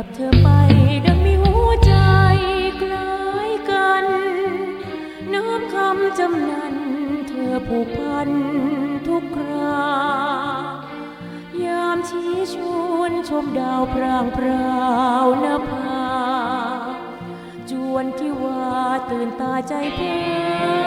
ับเธอไปดังมีหัวใจคล้ายกัน น้ำคำจำนันเธอผูกพันทุกครา ยามชี้ชวนชมดาวพรางพราวนภา จวนที่ว่าตื่นตาใจเพลิ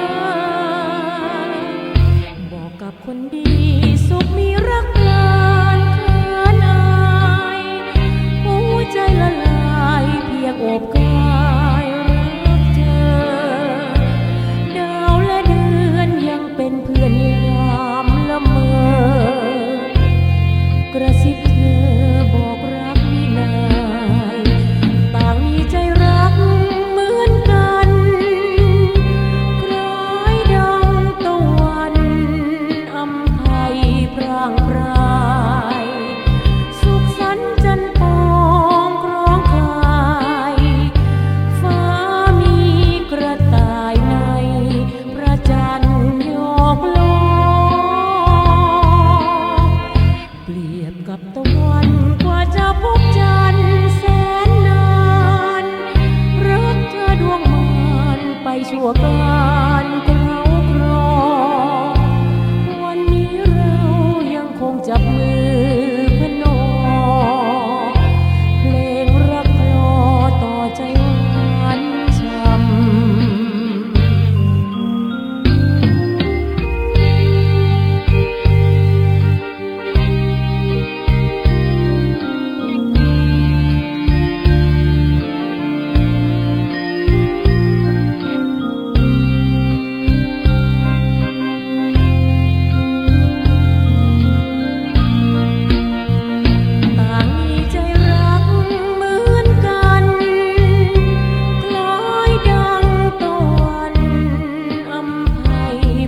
เปรียบกับตะวันกว่าจะพบจันทร์แสนนาน รักเธอดวงมานไปชั่วกลา